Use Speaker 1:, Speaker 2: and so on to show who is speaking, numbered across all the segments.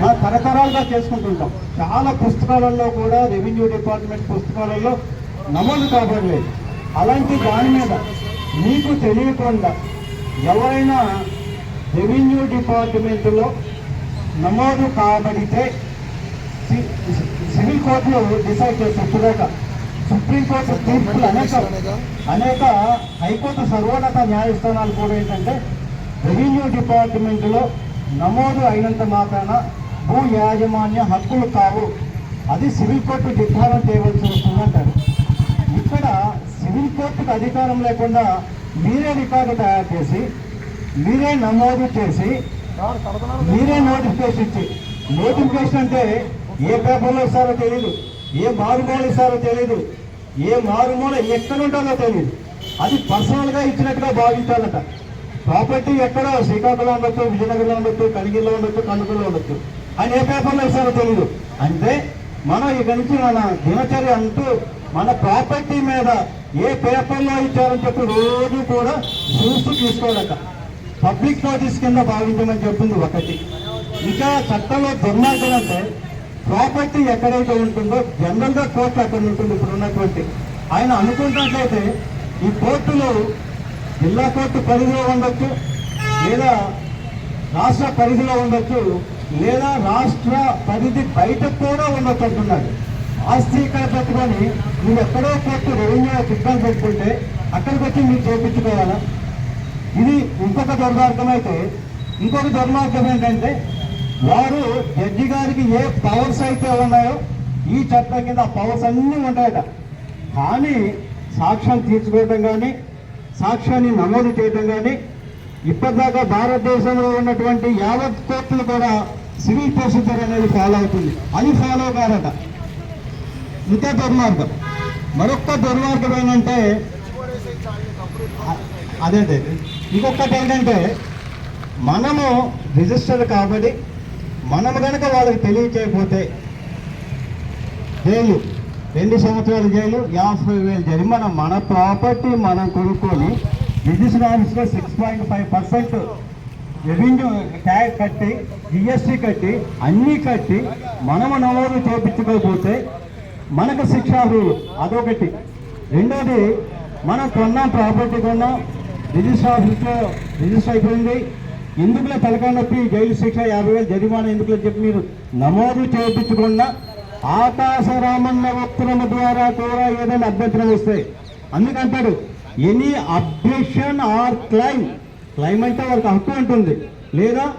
Speaker 1: తరతరాలుగా చేసుకుంటుంటాం. చాలా పుస్తకాలలో కూడా రెవెన్యూ డిపార్ట్మెంట్ పుస్తకాలలో నమోదు కాబడలేదు. అలాంటి దాని మీద మీకు తెలియకుండా ఎవరైనా రెవెన్యూ డిపార్ట్మెంట్లో నమోదు కాబడితే సి- సివిల్ కోర్టులు డిసైడ్ చేసి ఇప్పుడాక సుప్రీంకోర్టు తీర్పులు అనేక అనేక హైకోర్టు సర్వోన్నత న్యాయస్థానాలు కూడా ఏంటంటే రెవెన్యూ డిపార్ట్మెంట్లో నమోదు అయినంత మాత్రాన భూ యాజమాన్య హక్కులు కావు. అది సివిల్ కోర్టు నిర్ధారణ చేయవలసి వస్తుందంటారు. ఇక్కడ సివిల్ కోర్టుకు అధికారం లేకుండా మీరే రికార్డు తయారు చేసి మీరే నమోదు చేసి మీరే నోటిఫికేషన్ ఇచ్చి నోటిఫికేషన్ అంటే ఏ పేపర్లో ఇస్తారో తెలియదు ఏ మారుమూల ఇస్తారో తెలియదు ఏ మారుమూల ఎక్కడ ఉంటుందో తెలియదు అది పర్సనల్గా ఇచ్చినట్టుగా భావించాలట. ప్రాపర్టీ ఎక్కడో శ్రీకాకుళం ఉండొచ్చు విజయనగరంలో ఉండొచ్చు కనిగిరిలో ఉండొచ్చు కనుకల్లో ఉండొచ్చు. ఆయన ఏ పేపర్లో ఇస్తారో తెలియదు అంటే మనం ఇక నుంచి మన దినచర్య అంటూ మన ప్రాపర్టీ మీద ఏ పేపర్లో ఇచ్చారని చెప్పి రోజు కూడా చూస్తూ తీసుకోవాలట పబ్లిక్ నోటీస్ కింద భావించమని చెప్తుంది ఒకటి. ఇంకా చట్టంలో దుర్మార్గం అంటే ప్రాపర్టీ ఎక్కడైతే ఉంటుందో జనరల్గా కోర్టు అక్కడ ఉంటుంది ఇప్పుడు ఉన్నటువంటి. ఆయన అనుకుంటున్నట్లయితే ఈ కోర్టులో జిల్లా కోర్టు పరిధిలో ఉండొచ్చు లేదా రాష్ట్ర పరిధిలో ఉండొచ్చు లేదా రాష్ట్ర పరిధి బయట కూడా ఉండొచ్చు ఆస్తి ఇక్కడ పెట్టుకొని మీరు ఎక్కడో కొట్టు రెవెన్యూ చిట్టాలు పెట్టుకుంటే అక్కడికి వచ్చి మీరు చేపించుకోవాలా? ఇది ఇంకొక దుర్మార్గం అయితే ఇంకొక దుర్మార్గం ఏంటంటే వారు జడ్జి గారికి ఏ పవర్స్ అయితే ఉన్నాయో ఈ చట్టం కింద ఆ పవర్స్ అన్నీ ఉంటాయట. కానీ సాక్ష్యం తీర్చుకోవడం కానీ సాక్ష్యాన్ని నమోదు చేయటం కానీ ఇప్పటిదాకా భారతదేశంలో ఉన్నటువంటి యావత్ కోర్టులు కూడా సివిల్ ప్రొసీజర్ అనేది ఫాలో అవుతుంది. అది ఫాలో కాదట. ఇంకా దుర్మార్గం. మరొక దుర్మార్గం ఏంటంటే అదే అదే ఇంకొకటి ఏంటంటే మనము రిజిస్టర్ కాబట్టి మనము కనుక వాళ్ళకి తెలియచేయకపోతే జైలు రెండు సంవత్సరాలు జైలు యాభై వేలు జరిమానా మన ప్రాపర్టీ మనం కొనుక్కొని రిజిస్టర్ ఆఫీస్లో six point five percent revenue tax కట్టి జిఎస్టీ కట్టి అన్నీ కట్టి మనము నమోదు చేయించుకోకపోతే మనకు శిక్షార్హులు అదొకటి. రెండోది మనం కొన్నాం ప్రాపర్టీ కొన్నాం రిజిస్టర్ ఆఫీస్లో రిజిస్టర్ అయిపోయింది. ఎందుకులే తలకాయ నొప్పి జైలు శిక్ష యాభై వేలు జరిమానా ఎందుకులే చెప్పి మీరు నమోదు చేయించకుండా ఆకాశరామన్న వక్తుల ద్వారా కూడా ఏదైనా అభ్యంతరం వస్తే అందుకంటాడు any objection or claim claim అంటే వారికి హక్కు ఉంటుంది. లేదా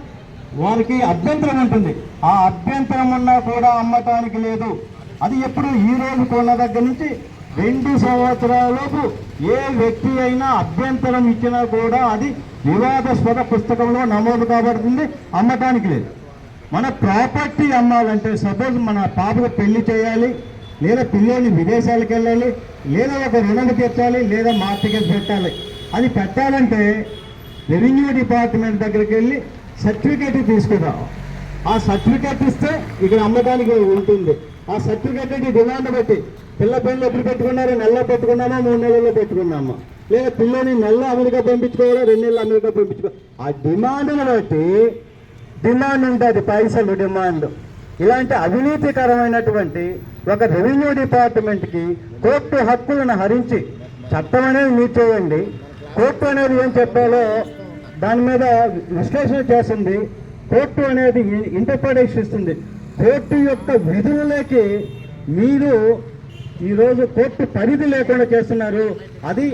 Speaker 1: వారికి అభ్యంతరం ఉంటుంది. ఆ అభ్యంతరం ఉన్నా కూడా అమ్మటానికి లేదు. అది ఎప్పుడు ఈ రోజు కొన్న దగ్గర నుంచి రెండు సంవత్సరాలకు ఏ వ్యక్తి అయినా అభ్యంతరం ఇచ్చినా కూడా అది వివాదాస్పద పుస్తకంలో నమోదు కాబడుతుంది అమ్మటానికి లేదు. మన ప్రాపర్టీ అమ్మాలంటే సపోజ్ మన పాపకు పెళ్ళి చేయాలి లేదా పిల్లల్ని విదేశాలకు వెళ్ళాలి లేదా ఒక రుణం తీర్చాలి లేదా మార్టిగేజ్ పెట్టాలి. అది పెట్టాలంటే రెవెన్యూ డిపార్ట్మెంట్ దగ్గరికి వెళ్ళి సర్టిఫికేట్ తీసుకురావు. ఆ సర్టిఫికేట్ ఇస్తే ఇక్కడ అమ్మడానికి ఉంటుంది. ఆ సర్టిఫికేట్ డిమాండ్ బట్టి పిల్ల పెళ్ళి ఎప్పుడు పెట్టుకున్నారో? నెలలో పెట్టుకున్నామా? మూడు నెలల్లో పెట్టుకున్నామా? లేదా పిల్లని నెల అమెరికా పంపించుకోవాలా? రెండు నెలలు అమెరికా పంపించుకో? ఆ డిమాండ్ని బట్టి డిమాండ్ ఉంటుంది పైసలు డిమాండ్. ఇలాంటి అవినీతికరమైనటువంటి ఒక రెవెన్యూ డిపార్ట్మెంట్కి కోర్టు హక్కులను హరించి చట్టం అనేది మీరు చేయండి. కోర్టు అనేది ఏం చెప్పాలో దాని మీద విశ్లేషణ చేస్తుంది. కోర్టు అనేది ఇంటర్ప్రిటేషన్ ఇస్తుంది కోర్టు యొక్క విధులలోకి మీరు ఈరోజు కోర్టు పరిధి లేకుండా చేస్తున్నారు. అది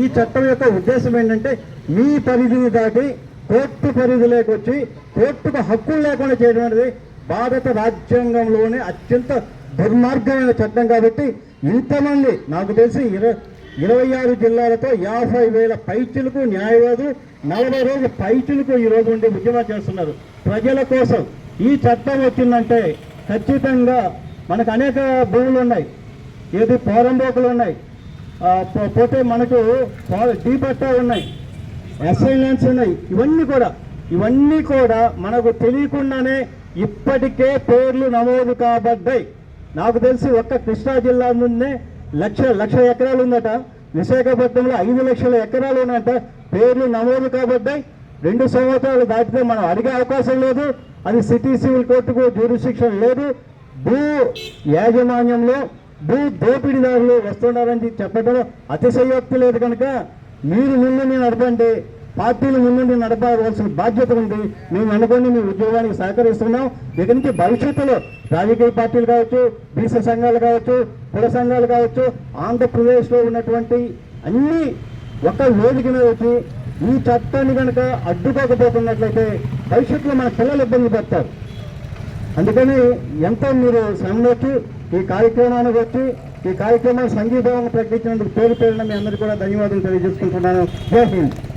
Speaker 1: ఈ చట్టం యొక్క ఉద్దేశం ఏంటంటే మీ పరిధిని దాటి కోర్టు పరిధిలోకి వచ్చి కోర్టుకు హక్కులు లేకుండా చేయడం అనేది భారత రాజ్యాంగంలోనే అత్యంత దుర్మార్గమైన చట్టం కాబట్టి ఇంతమంది నాకు తెలిసి ఇరవై ఇరవై ఆరు జిల్లాలతో యాభై వేల పైచులకు న్యాయవాదులు నలభై రోజుల పైచులకు ఈ ఉండి ఉద్యమం చేస్తున్నారు. ప్రజల కోసం ఈ చట్టం వచ్చిందంటే ఖచ్చితంగా మనకు అనేక భూములు ఉన్నాయి. ఏది పోరంబోకులు ఉన్నాయి. పోతే మనకు డీ పట్టా ఉన్నాయి. అసైన్మెంట్స్ ఉన్నాయి. ఇవన్నీ కూడా ఇవన్నీ కూడా మనకు తెలియకుండానే ఇప్పటికే పేర్లు నమోదు కాబడ్డాయి. నాకు తెలిసి ఒక్క కృష్ణా జిల్లా నుండే లక్ష లక్ష ఎకరాలు ఉందట. విశాఖపట్నంలో ఐదు లక్షల ఎకరాలు ఉన్నట పేర్లు నమోదు కాబడ్డాయి. రెండు సంవత్సరాలు దాటితే మనం అడిగే అవకాశం లేదు. అది సిటీ సివిల్ కోర్టుకు జ్యూరిస్టిక్షన్ లేదు. భూ యాజమాన్యంలో భూ దోపిడీదారులు వస్తున్నారని చెప్పడం అతిశయోక్తి లేదు కనుక మీరు ముందుండి నడపండి పార్టీలు ముందుండి నడపవలసిన బాధ్యత ఉంది. మేము అనుకోండి మీ ఉద్యోగానికి సహకరిస్తున్నాం. ఇక నుంచి భవిష్యత్తులో రాజకీయ పార్టీలు కావచ్చు బీసీ సంఘాలు కావచ్చు కుల సంఘాలు కావచ్చు ఆంధ్రప్రదేశ్లో ఉన్నటువంటి అన్ని ఒక వేదిక మీద వచ్చి ఈ చట్టాన్ని కనుక అడ్డుకోకపోతున్నట్లయితే భవిష్యత్తులో మన పిల్లలు ఇబ్బంది పడతారు. అందుకని ఎంతో మీరు శ్రమలోకి ఈ కార్యక్రమానికి వచ్చి ఈ కార్యక్రమాన్ని సంఘీభావం ప్రకటించినందుకు పేరు పేరున మీ అందరికీ కూడా ధన్యవాదాలు తెలియజేసుకుంటున్నాను. జై హింద్.